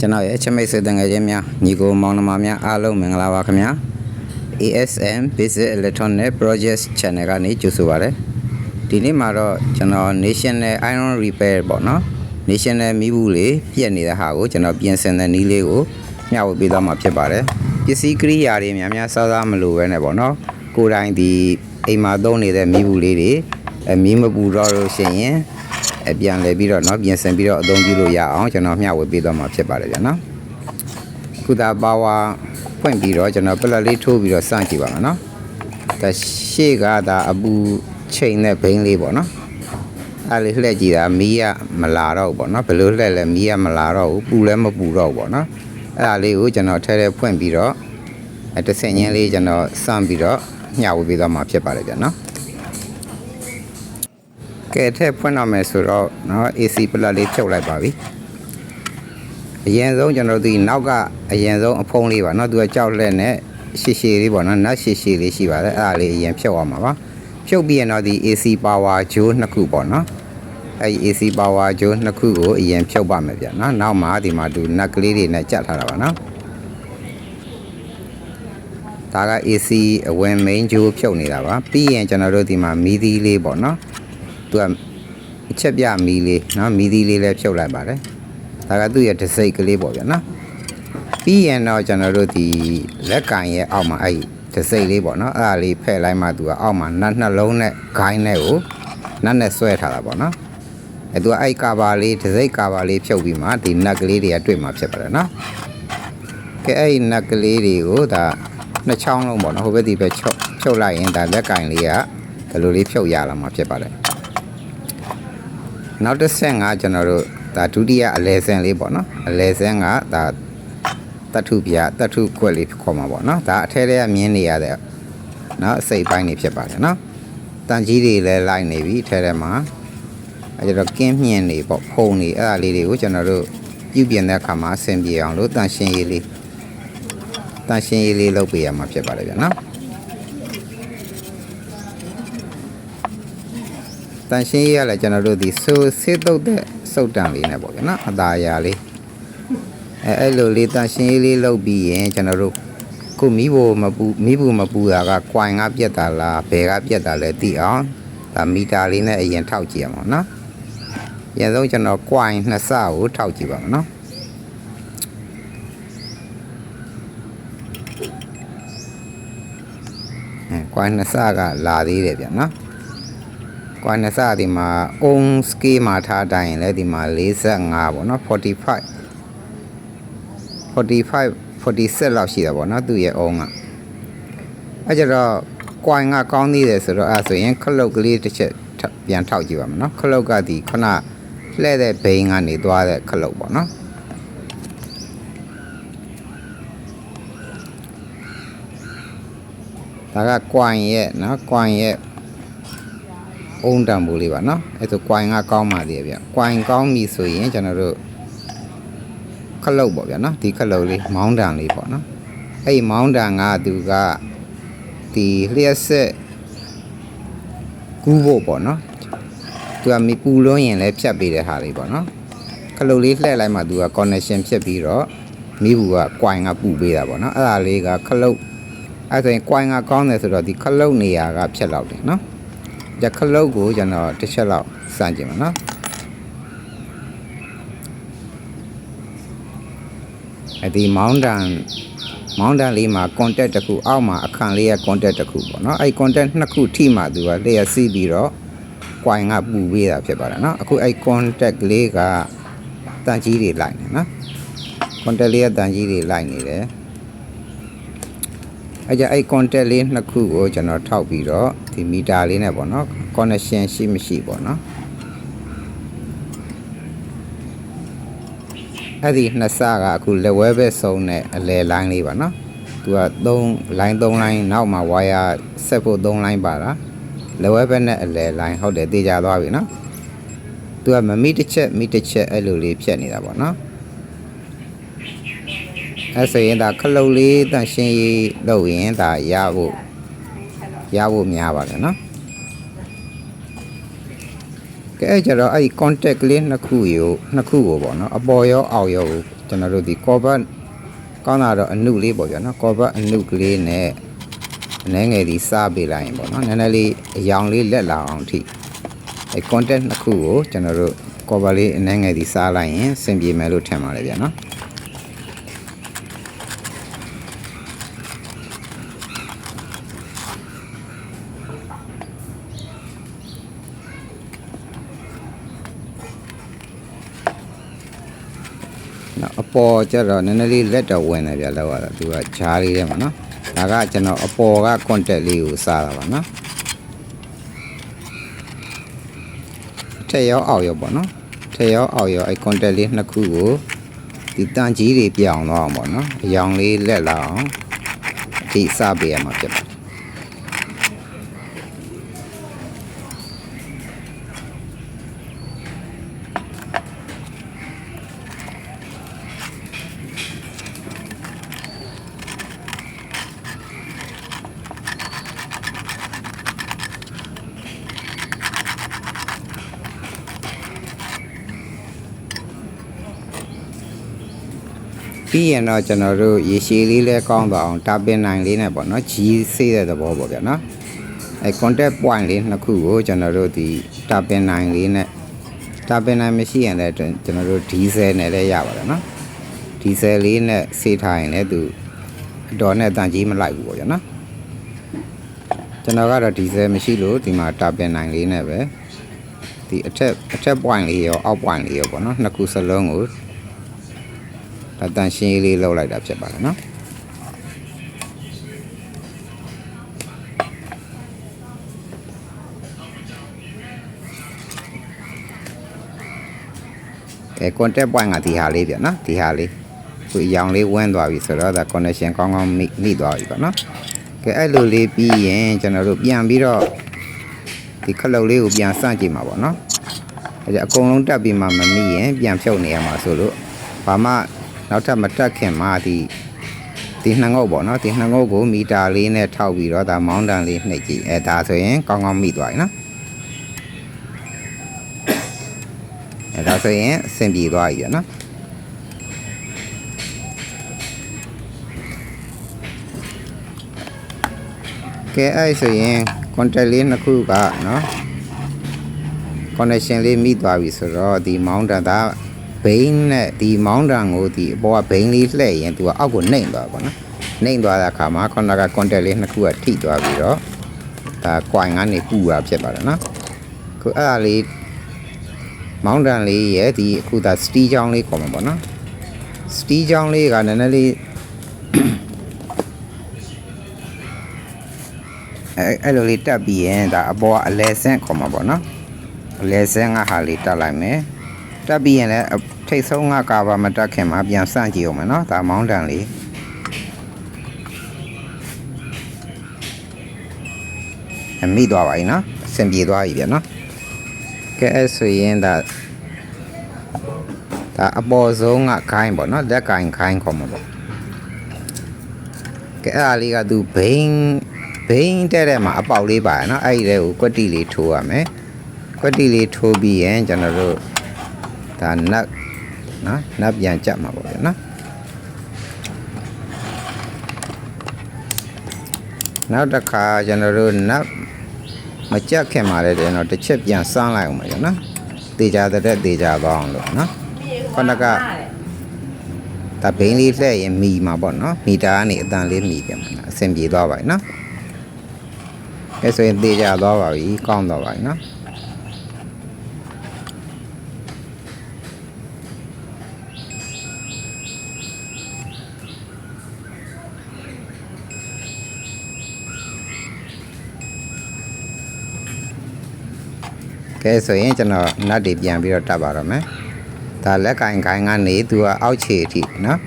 ကျွန်တော်ရဲ့ချမိတ်ဆွေတငယ်ချင်းများညီကိုမောင်နှမများအားလုံးမင်္ဂလာပါခင်ဗျာ ASM Basic Electronic Project Channel ကနေကြိုဆိုပါရစေဒီနေ့မှာတော့ကျွန်တော် National Iron Repair ပေါ့နော် National မီးဘူးလေးပြက်နေတဲ့ဟာကိုကျွန်တော်ပြင်ဆင်တဲ့နည်းလေးကိုမျှဝေပေးသွားမှာဖြစ်ပါတယ်ပစ္စည်းကိရိယာတွေများများစားစားမလိုပဲနဲ့ပေါ့နော်ကိုယ်တိုင်ဒီအိမ်မှာသုံးနေတဲ့မီးဘူးလေးတွေအမီးမပူတော့လို့ရှိရင် အပြန်လဲပြီးတော့เนาะပြင်ဆင်ပြီးတော့အသုံးပြုလို့ရအောင်ကျွန်တော်မျှဝေပေးသွားမှာဖြစ်ပါတယ်ဗျာနော်ခုသာပါဝါဖွင့်ပြီးတော့ကျွန်တော်ပလက်လေးထိုးပြီးတော့စကြည့်ပါမယ်နော်ဒါရှေ့ကဒါအပူချိန်တဲ့ဘိန်းလေးပေါ့နော်အဲ့လေးလှည့်ကြည့်တာမီးကမလာတော့ဘူးပေါ့နော်ဘယ်လိုလှည့်လဲမီးကမလာတော့ဘူးပူလည်းမပူတော့ဘူးပေါ့နော်အဲ့ဒါလေးကိုကျွန်တော်ထဲထဲဖွင့်ပြီးတော့အဲတစ်ဆင့်ချင်းလေးကျွန်တော်စမ်းပြီးတော့မျှဝေပေးသွားမှာဖြစ်ပါတယ်ဗျာနော် ကဲထည့်ဖွင့်တော့မယ်ဆိုတော့เนาะ AC ပလက်လေးဖြုတ်လိုက်ပါပြီအရင်ဆုံးကျွန်တော်ဒီနောက်ကအရင်ဆုံးအဖုံးလေးပါเนาะသူကကြောက်လက်နဲ့ရှည်ရှည်လေးပေါ့နော်နတ်ရှည်ရှည်လေးရှိပါတယ်အဲ့ဒါလေးအရင်ဖြုတ်အောင်ပါပါဖြုတ်ပြီးရင်တော့ဒီ AC power ဂျိုးနှစ်ခုပေါ့နော်အဲ့ဒီ AC power ဂျိုးနှစ်ခုကိုအရင်ဖြုတ်ပါမယ်ဗျာနော်နောက်မှာဒီမှာသူနက်ကလေးတွေနဲ့ကြက်ထားတာပါနော်ဒါက AC အဝင် main ဂျိုးဖြုတ်နေတာပါပြီးရင်ကျွန်တော်တို့ဒီမှာမီးသီးလေးပေါ့နော် သူကအချက်ပြမီလေးနော်မီသီးလေးလည်းဖြုတ်လိုက်ပါတယ်ဒါကသူ့ရဲ့ဒစိတ်ကလေးပေါ့ဗျာနော်ပြီးရင်တော့ကျွန်တော်တို့ဒီလက်ကင်ရဲ့အောက်မှာအဲ့ဒစိတ်လေးပေါ့နော်အဲ့ဒါလေးဖဲ့လိုက်မှသူကအောက်မှာနတ်နှလုံးနဲ့ဂိုင်းနဲ့ကိုနတ်နဲ့ဆွဲထားတာပေါ့နော်အဲ့သူကအဲ့ကာဘာလေးဒစိတ်ကာဘာလေးဖြုတ်ပြီးမှဒီနတ်ကလေးတွေကတွေ့မှာဖြစ်ပါတယ်နော်ကဲအဲ့နတ်ကလေးတွေကိုဒါနှစ်ချောင်းလုံးပေါ့နော်ဟိုဘက်ဒီဘက်ဖြုတ်ဖြုတ်လိုက်ရင်ဒါလက်ကင်လေးကဒီလိုလေးဖြုတ်ရလာမှာဖြစ်ပါတယ် နောက်တစ်ဆင့်ကကျွန်တော်တို့ဒါဒုတိယအလဲဆင်းလေးပေါ့နော်အလဲဆင်းကဒါတတ်ထုပြတတ်ထုခွက်လေးခေါ်မှာပေါ့နော်ဒါအထဲထဲကမြင်းနေရတဲ့နော်အစိတ်ပိုင်းနေဖြစ်ပါတယ်နော်တန်ကြီးတွေလည်းလိုက်နေပြီအထဲထဲမှာအဲကျတော့ကင်းမြင့်နေပေါ့ဖုံနေအဲ့ဒါလေးတွေကိုကျွန်တော်တို့ပြုပြင်တဲ့အခါမှာအဆင်ပြေအောင်လို့တန်ရှင်းရေးလေးတန်ရှင်းရေးလေးလုပ်ပေးရမှာဖြစ်ပါတယ်ဗျာနော် တန်ရှင်းရေးရလဲကျွန်တော်တို့ဒီဆိုဆေးတုတ်တဲ့စုတ်တံလေးနဲ့ပေါ့ဗျာနော်အသားအရာလေးအဲအဲ့လိုလေးတန်ရှင်းရေးလေးလုပ်ပြီးရင်ကျွန်တော်တို့ခုမိဖို့မပူမိဖို့မပူတာကကွိုင်ကပြက်တာလားဘယ်ကပြက်တာလဲသိအောင်ဒါမီတာလေးနဲ့အရင်ထောက်ကြည့်ရမှာနော်အရင်ဆုံးကျွန်တော်ကွိုင်နှစ်ဆကိုထောက်ကြည့်ပါမယ်နော်အဲကွိုင်နှစ်ဆကလာသေးတယ်ဗျာနော် ကွာနစဒီမှာ on scale မှာထားတိုင်းရင်လည်းဒီမှာ45ပေါ့နော်45 45 47လောက်ရှိတာပေါ့နော်သူ့ရဲ့ on ကအဲကြတော့ coin ကကောင်းသေးတယ်ဆိုတော့အဲဆိုရင်ခလုတ်ကလေးတစ်ချက်ထပ်ပြန်ထောက်ကြည့်ပါမယ်နော်ခလုတ်ကဒီခုနလှဲ့တဲ့ဘိန်းကနေသွားတဲ့ခလုတ်ပေါ့နော်ဒါက coin ရဲ့နော် coin ရဲ့ အုံတံပိုးလေးပါနော်အဲ့ဆို coin ကကောင်းပါသေးတယ်ဗျ coin ကောင်းပြီဆိုရင်ကျွန်တော်တို့ခလုတ်ပေါ့ဗျာနော်ဒီခလုတ်လေးမောင်းတံလေးပေါ့နော်အဲ့ဒီမောင်းတံကသူကဒီလျှက်ဆက်ကူးဖို့ပေါ့နော်သူကမီပူလွန်းရင်လည်းဖြတ်ပေးတဲ့ဟာလေးပေါ့နော်ခလုတ်လေးလှည့်လိုက်မှသူက connection ဖြစ်ပြီးတော့မိဘူးက coin ကပူပေးတာပေါ့နော်အဲ့ဒါလေးကခလုတ်အဲ့ဆိုရင် coin ကကောင်းတယ်ဆိုတော့ဒီခလုတ်နေရာကဖြတ်လောက်တယ်နော် ကြခလုတ်ကိုကျွန်တော်တစ်ချက်လောက်စမ်းကြည့်ပါနော်အဒီမောင်းတန်မောင်းတန်လေးမှာ contact တစ်ခုအောက်မှာအခန့်လေးရဲ့ contact တစ်ခုပေါ့နော်အဲ့ contact နှစ်ခုထိမှသူကလျှက်စီးပြီးတော့ coin ကပူပေးတာဖြစ်ပါတယ်နော်အခုအဲ့ contact လေးကတန်ကြီးတွေလိုက်နေနော် contact လေးကတန်ကြီးတွေလိုက်နေတယ် အဲ့ကြအဲ့ contact လေးနှစ်ခုကိုကျွန်တော်ထောက်ပြီးတော့ဒီမီတာလေးနဲ့ပေါ့နော် connection ရှိမရှိပေါ့နော်အဲ့ဒီနှစ်စကအခုလက်ဝဲဘက်ဆုံးနဲ့အလဲလိုင်းလေးပါနော်သူက3 line 3 line နောက်မှာ wire ဆက်ဖို့3 line ပါတာလက်ဝဲဘက်နဲ့အလဲ line ဟုတ်တယ်တေချာသွားပြီနော်သူကမမီတစ်ချက်မီတစ်ချက်အဲ့လိုလေးဖြတ်နေတာပေါ့နော် အဲ့ဆိုရင်ဒါခလုတ်လေးတန့်ရှင်းရေးလုပ်ရင်ဒါရဖို့ရဖို့များပါတယ်နော်ကဲအဲ့ကြတော့အဲ့ဒီ contact ကလေးနှစ်ခုကိုနှစ်ခုကိုပေါ့နော်အပေါ်ရောအောက်ရောကိုကျွန်တော်တို့ဒီကောဘတ်ကောင်းတာတော့အနုလေးပေါ့ဗျာနော်ကောဘတ်အနုကလေးနဲ့အနှဲငယ်ဒီစားပေးလိုက်ရင်ပေါ့နော်နည်းနည်းလေးအယောင်လေးလက်လာအောင်ထိအဲ content နှစ်ခုကိုကျွန်တော်တို့ကောဘတ်လေးအနှဲငယ်ဒီစားလိုက်ရင်အဆင်ပြေမယ်လို့ထင်ပါတယ်ဗျာနော် နော်အပေါ်ကျတော့နည်းနည်းလေးလက်တော့ဝင်တယ်ဗျာလောက်ရတာသူကဂျားလေးထဲမှာနော်ဒါကကျွန်တော်အပေါ်က contact လေးကိုစားတာပါနော်အထက်ရောအောက်ရောပေါ့နော်အထက်ရောအောက်ရောအဲ contact လေးနှစ်ခုကိုဒီတန်ကြီးတွေပြောင်းတော့အောင်ပေါ့နော်အယောင်လေးလက်လာအောင်ဒီစားပေးရမှာဖြစ်ပါ ပြီးရင်တော့ကျွန်တော်တို့ရေရှည်လေးလဲကောင်းသွားအောင်တာပင်နိုင်လေးနဲ့ပေါ့နော်ဂျီးဆေးတဲ့သဘောပေါ့ဗျာနော်အဲ contact point လေးနှစ်ခုကိုကျွန်တော်တို့ဒီတာပင်နိုင်လေးနဲ့တာပင်နိုင်မရှိရင်လည်းကျွန်တော်တို့ဒီဇယ်နဲ့လည်းရပါတယ်နော်ဒီဇယ်လေးနဲ့ဆေးထားရင်လည်းသူအတော်နဲ့တန်ကြီးမလိုက်ဘူးပေါ့ဗျာနော်ကျွန်တော်ကတော့ဒီဇယ်မရှိလို့ဒီမှာတာပင်နိုင်လေးနဲ့ပဲဒီအထက်အထက် point လေးရောအောက် point လေးရောပေါ့နော်နှစ်ခုစလုံးကို ဒါတန်ရှင်းရေးလေးလောက်လိုက်တာဖြစ်ပါတယ်နော်အဲ contact point ကဒီဟာလေးပြနော်ဒီဟာလေးသူအရောင်လေးဝန်းသွားပြီဆိုတော့ဒါ connection ကောင်းကောင်းမိမိသွားပြီပေါ့နော်ကဲအဲ့လိုလေးပြီးရင်ကျွန်တော်တို့ပြန်ပြီးတော့ဒီခလုတ်လေးကိုပြန်စကြည့်မှာပေါ့နော်အဲဒါအကုန်လုံးတက်ပြီးမှမမိရင်ပြန်ဖြုတ်နေရမှာဆိုလို့ဘာမှ နောက်ထပ်မတက်ခင်မှာဒီဒီနှငုတ်ပေါ့နော်ဒီနှငုတ်ကိုမီတာလေးနဲ့ထောက်ပြီးတော့ဒါမောင်းတန်လေးနှိပ်ကြည့်အဲဒါဆိုရင်ကောင်းကောင်းမိသွားပြီနော်အဲဒါဆိုရင်အဆင်ပြေသွားပြီရနော်ကဲအဲ့ဆိုရင် contact လေးနှစ်ခုကနော် connection လေးမိသွားပြီဆိုတော့ဒီမောင်းတန်ဒါ ဘိန်းနဲ့ဒီမောင်းတန်ကိုဒီအပေါ်ကဘိန်းလေးလှည့်ရင်သူကအောက်ကိုနှိမ့်သွားပါတော့နှိမ့်သွားတဲ့အခါမှာခုနက contact လေးနှစ်ခုကထိသွားပြီးတော့ဒါ coin ကနေပူတာဖြစ်ပါတယ်နော်ခုအဲ့ဒါလေးမောင်းတန်လေးရဲ့ဒီအခုဒါ steel ချောင်းလေးခေါ်မှာပေါ့နော် steel ချောင်းလေးကနည်းနည်းလေးအဲအဲ့လိုလေးတက်ပြီးရင်ဒါအပေါ်ကအလဲဆင့်ခေါ်မှာပေါ့နော်အလဲဆင်းကဟာလေးတက်လိုက်မယ် တက်ပြီးရင်လည်းအထိတ်ဆုံးကကာဘာမတက်ခင်မှာပြန်စန့်ကြည့်အောင်မယ်နော်ဒါမောင်းတန်လေးအမိသွားပါပြီနော်အဆင်ပြေသွားပြီဗျနော်ကဲအဲ့ဆိုရင်ဒါဒါအပေါ်ဆုံးကခိုင်းပေါ့နော်လက်ကိုင်ခိုင်းခေါ်မှာပေါ့ကဲအဲ့ဒါလေးကသူဘိန်းဘိန်းတဲ့တဲ့မှာအပေါက်လေးပါရနော်အဲ့ဒီတဲ့ကိုကွက်တီလေးထိုးရမယ်ကွက်တီလေးထိုးပြီးရင်ကျွန်တော်တို့ ဒါနတ်နော်နတ်ပြန်ကြက်မှာပေါ့ဗျာနော်နောက်တစ်ခါကျွန်တော်တို့နတ်မကြက်ခင်မှာလည်းကျွန်တော်တစ်ချက်ပြန်စမ်းလိုက်အောင်ပါဗျာနော်တေချာတဲ့တေချာသွားအောင်လို့နော်ခုနကဒါဘိန်းလေးလှည့်ရင်မီမှာပေါ့နော်မီတာကနေအတန်လေးမီပြန်မှာအဆင်ပြေသွားပါပြီနော်အဲဆိုရင်တေချာသွားပါပြီကောင်းသွားပါပြီနော် ကဲဆိုရင်ကျွန်တော်နတ်တွေပြန်ပြီးတော့တက်ပါတော့မယ်ဒါလက်ကင်ကိုင်းကနေသူကအောက်ခြေအထိနော်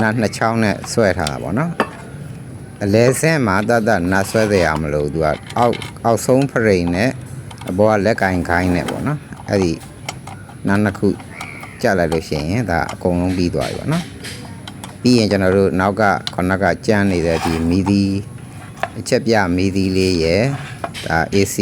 နတ်နှစ်ချောင်းနဲ့ဆွဲထားတာပေါ့နော်အလဲဆင်းမှာတတ်တတ်နတ်ဆွဲတယ်ရမလို့သူကအောက်အောက်ဆုံးဖရိန်နဲ့အပေါ်ကလက်ကင်ကိုင်းနဲ့ပေါ့နော်အဲ့ဒီနတ်နှစ်ခုကြက်လိုက်လို့ရှိရင်ဒါအကုန်လုံးပြီးသွားပြီပေါ့နော်ပြီးရင်ကျွန်တော်တို့နောက်ကခဏကကြမ်းနေတဲ့ဒီမီဒီအချက်ပြမီဒီလေးရယ်ဒါ AC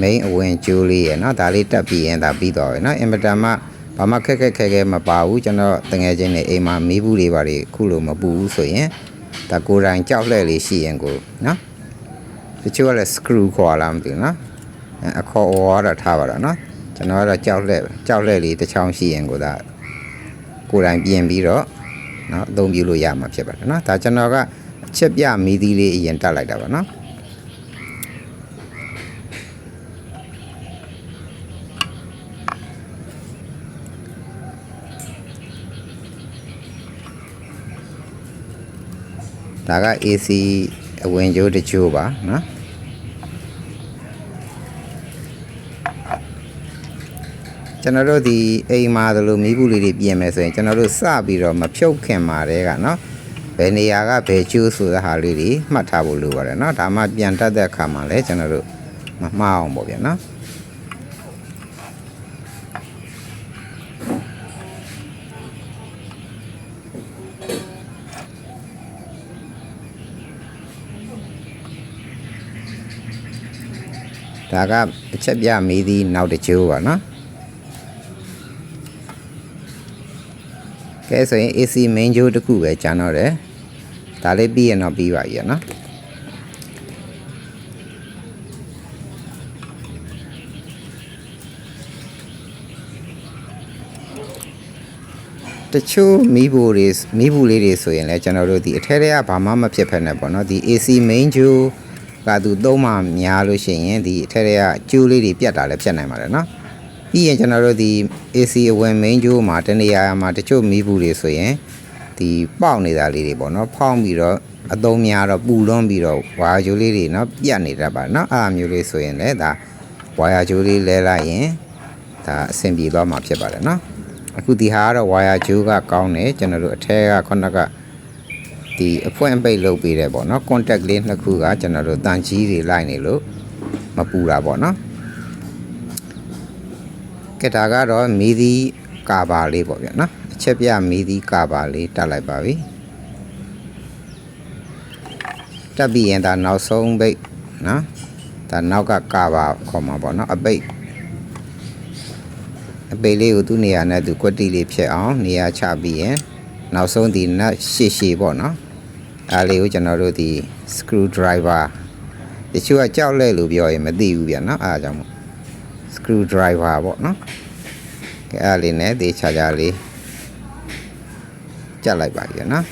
main အဝင်ကျိုးလေးရယ်နော်ဒါလေးတက်ပြီးရင်ဒါပြီးသွားပြီနော် inverter မှာဘာမှခက်ခက်ခဲခဲမပါဘူးကျွန်တော်တငယ်ချင်းတွေအိမ်မှာမီးဘူးတွေပါတွေခုလိုမပူဘူးဆိုရင်ဒါကိုယ်တိုင်ကြောက်လှဲ့လေးရှိရင်ကိုနော်တချို့ကလည်း screw ခေါ်လာမသိဘူးနော်အခေါ်ဝါတော့ထားပါတော့နော်ကျွန်တော်ကတော့ကြောက်လှဲ့ကြောက်လှဲ့လေးတစ်ချောင်းရှိရင်ကိုဒါကိုယ်တိုင်ပြင်ပြီးတော့နော်အသုံးပြုလို့ရမှာဖြစ်ပါတယ်နော်ဒါကျွန်တော်ကချက်ပြမီးသီးလေးအရင်တက်လိုက်တာပါနော် ဒါက AC အဝင်ကြိုးတစ်ချို့ပါနော်ကျွန်တော်တို့ဒီအိမ်မှာသလိုမီးဘူးလေးတွေပြင်မယ်ဆိုရင်ကျွန်တော်တို့စပြီးတော့မဖြုတ်ခင်มาတဲ့ကနော်ဘယ်နေရာကဘယ်ကျိုးဆိုတဲ့ဟာလေးတွေမှတ်ထားဖို့လိုပါတယ်နော်ဒါမှပြန်တတ်တဲ့အခါမှာလည်းကျွန်တော်တို့မမှားအောင်ပေါ့ဗျာနော် ဒါကအချက်ပြမီးသီးနောက်တစ်ချိုးပါနော်ကဲဆိုရင် AC main ချိုးတစ်ခုပဲကျန်တော့တယ်ဒါလေးပြီးရင်တော့ပြီးပါပြီရနော်တချို့မီးဘူတွေမီးဘူလေးတွေဆိုရင်လည်းကျွန်တော်တို့ဒီအထဲထဲကဘာမှမဖြစ်ဖက်နဲ့ပေါ့နော်ဒီ AC main ချိုး ကသူသုံးမှများလို့ရှိရင်ဒီအထက်ထဲကကျိုးလေးတွေပြတ်တာလည်းဖြစ်နိုင်ပါတယ်နော်ပြီးရင်ကျွန်တော်တို့ဒီ AC အဝင် main ကျိုးမှာတနေရာမှာတချို့မီးဘူးတွေဆိုရင်ဒီပေါက်နေတာလေးတွေပေါ့နော်ဖောင်းပြီးတော့အသုံးများတော့ပူလွန်းပြီးတော့ဝါယာကျိုးလေးတွေနော်ပြတ်နေတတ်ပါနော်အဲ့အမျိုးလေးဆိုရင်လည်းဒါဝါယာကျိုးလေးလဲလိုက်ရင်ဒါအဆင်ပြေသွားမှာဖြစ်ပါတယ်နော်အခုဒီဟာကတော့ဝါယာကျိုးကကောင်းတယ်ကျွန်တော်တို့အထက်ကခုနက ဒီအဖွင့်အပိတ်လုပ်ပေးတယ်ပေါ့နော် contact လေးနှစ်ခုကကျွန်တော်တို့တန်ကြီးတွေလိုက်နေလို့မပူတာပေါ့နော်ကဲဒါကတော့မီးသီးကာဘာလေးပေါ့ဗျာနော်အချက်ပြမီးသီးကာဘာလေးတက်လိုက်ပါပြီတက်ပြီးရင်ဒါနောက်ဆုံးပိတ်နော်ဒါနောက်ကကာဘာခေါ်မှာပေါ့နော်အပိတ်အပိတ်လေးကိုသူ့နေရာနဲ့သူကွက်တီလေးဖြစ်အောင်နေရာချပြီးရင်နောက်ဆုံးဒီနတ်ရှည်ရှည်ပေါ့နော် အားလေးကိုကျွန်တော်တို့ဒီ screw driver တချို့ကကြောက်လဲလို့ပြောရင်မသိဘူးဗျာနော်အားကြောင့်မို့ screw driver ပေါ့နော်ကဲအားလေးနဲ့ဒီခြားခြားလေးကြက်လိုက်ပါပြီနော်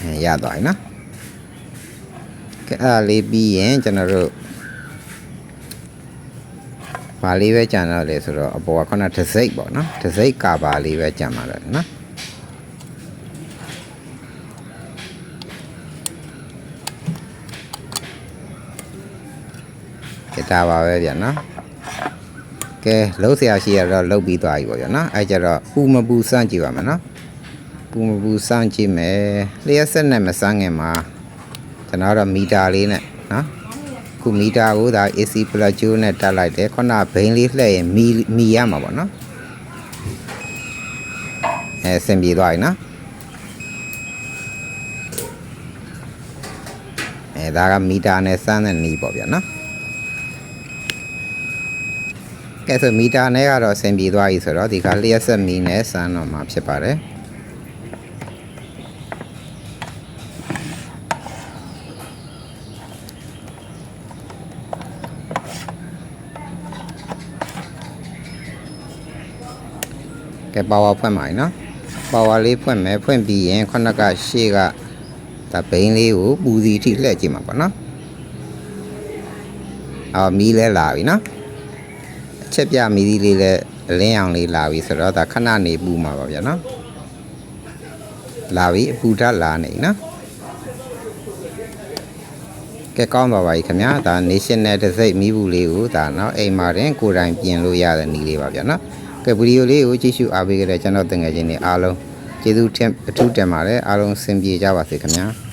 အဲရသွားပြီနော်ကဲအားလေးပြီးရင်ကျွန်တော်တို့ဘာလေးပဲကြံတော့လေဆိုတော့အပေါ်ကခုနတစ်စိတ်ပေါ့နော်တစ်စိတ်ကာဘာလေးပဲကြံပါတော့နော် ဒါပါပဲဗျာနော်ကဲလှုပ်ဆရာရှိရတော့လှုပ်ပြီးသွားပြီပေါ့ဗျာနော်အဲကြတော့ပူမပူစမ်းကြည့်ပါမယ်နော်ပူမပူစမ်းကြည့်မယ်လျှက်ဆက်နဲ့မစမ်းခင်မှာကျွန်တော်တော့မီတာလေးနဲ့နော်ခုမီတာကိုဒါ AC plus ဂျိုးနဲ့တက်လိုက်တယ်ခုနဘိန်းလေးလှည့်ရင်မီမီရမှာပေါ့နော်အဲဆင်ပြေသွားပြီနော်အဲဒါကမီတာနဲ့စမ်းတဲ့နီးပေါ့ဗျာနော် ကဲဆိုမီတာနဲ့ကတော့အဆင်ပြေသွားပြီဆိုတော့ဒီကလျှက်ဆက်မီနဲ့စမ်းတော့မှာဖြစ်ပါတယ်ကဲပါဝါဖွင့်ပါ යි နော်ပါဝါလေးဖွင့်မယ်ဖွင့်ပြီးရင်ခုနကရှေ့ကဒါဘိန်းလေးကိုပူစီထိလှည့်ကြည့်မှာပေါ့နော်အော်မီးလဲလာပြီနော်အ ချက်ပြမိသီးလေးလည်းအလင်းအောင်လေးလာပြီဆိုတော့ဒါခဏနေပူမှာပါဗျာနော်လာပြီအပူဓာတ်လာနေနော်ကဲကောင်းပါပါခင်ဗျာဒါ national တစ်စိတ်မိဘူးလေးကိုဒါနော်အိမ်မှာတင်ကိုယ်တိုင်ပြင်လို့ရတဲ့နည်းလေးပါဗျာနော်ကဲဗီဒီယိုလေးကိုကြည့်ရှုအားပေးကြတဲ့ကျွန်တော်တင်ငယ်ချင်းတွေအားလုံးကျေးဇူးတင်အထူးတင်ပါတယ်အားလုံးစင်ပြေကြပါစေခင်ဗျာ